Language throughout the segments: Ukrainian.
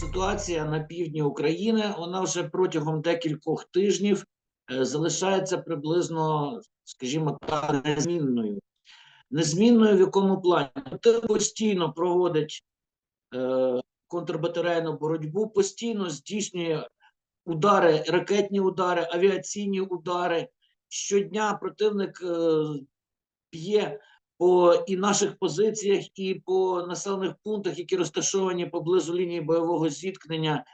ситуація на півдні України вона вже протягом декількох тижнів е, залишається приблизно, скажімо так, незмінною. Незмінною в якому плані? Ти постійно проводить е, контрбатарейну боротьбу, постійно здійснює удари, ракетні удари, авіаційні удари. Щодня противник е, б'є по і наших позиціях, і по населених пунктах, які розташовані поблизу лінії бойового зіткнення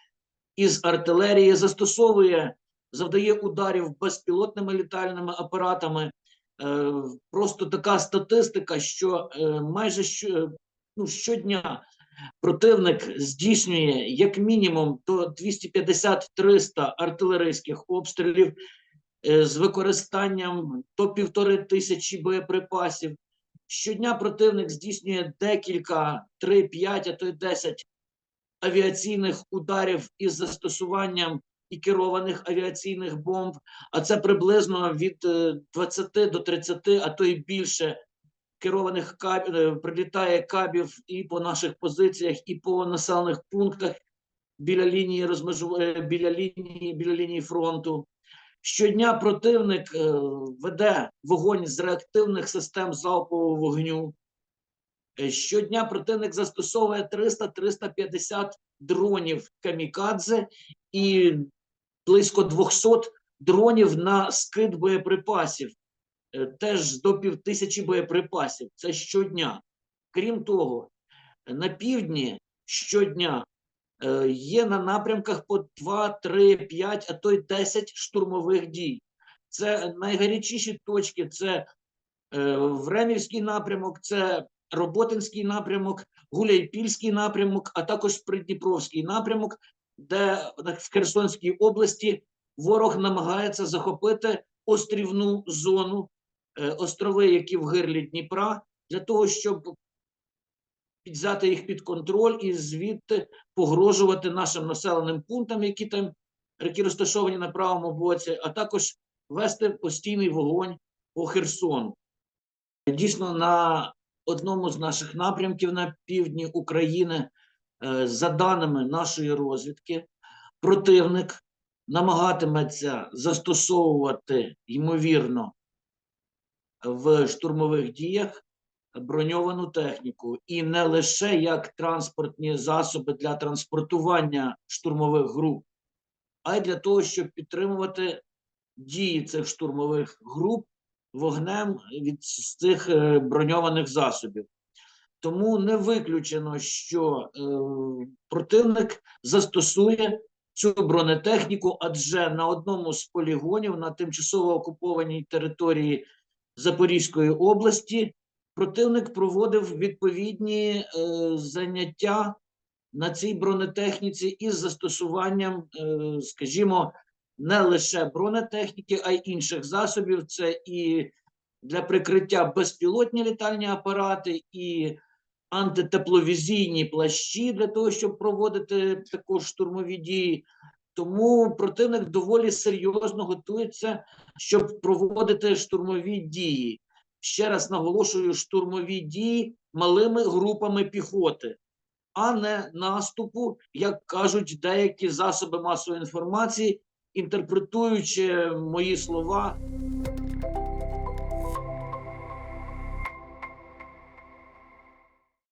із артилерії, застосовує, завдає ударів безпілотними літальними апаратами. Е, Просто така статистика, що е, майже що, ну, щодня противник здійснює як мінімум до 250-300 артилерійських обстрілів е, з використанням до півтори тисячі боєприпасів. Щодня противник здійснює декілька, 3-5, а то й 10 авіаційних ударів із застосуванням і керованих авіаційних бомб, а це приблизно від е, 20 до 30, а то й більше керованих каб... е, прилітає кабів і по наших позиціях, і по населених пунктах біля лінії розмежування, біля лінії, біля лінії фронту. Щодня противник е, веде вогонь з реактивних систем залпового вогню. Е, Щодня противник застосовує 300-350 дронів камікадзе і близько 200 дронів на скид боєприпасів. Е, Теж до півтисячі боєприпасів. Це щодня. Крім того, на півдні щодня є на напрямках по 2, 3, 5, а то й 10 штурмових дій. Це найгарячіші точки. Це е, Времівський напрямок, це Роботинський напрямок, Гуляйпільський напрямок, а також Придніпровський напрямок, де в Херсонській області ворог намагається захопити острівну зону, е, острови, які в гирлі Дніпра, для того, щоб взяти їх під контроль і звідти погрожувати нашим населеним пунктам, які там які розташовані на правому боці, а також вести постійний вогонь по Херсону. Дійсно, на одному з наших напрямків на півдні України, е, за даними нашої розвідки, противник намагатиметься застосовувати, ймовірно, в штурмових діях броньовану техніку і не лише як транспортні засоби для транспортування штурмових груп, а й для того, щоб підтримувати дії цих штурмових груп вогнем від цих е, броньованих засобів. Тому не виключено, що е, противник застосує цю бронетехніку, адже на одному з полігонів на тимчасово окупованій території Запорізької області противник проводив відповідні е, заняття на цій бронетехніці із застосуванням, е, скажімо, не лише бронетехніки, а й інших засобів. Це і для прикриття безпілотні літальні апарати, і антитепловізійні плащі для того, щоб проводити також штурмові дії. Тому противник доволі серйозно готується, щоб проводити штурмові дії. Ще раз наголошую, штурмові дії малими групами піхоти, а не наступу, як кажуть деякі засоби масової інформації, інтерпретуючи мої слова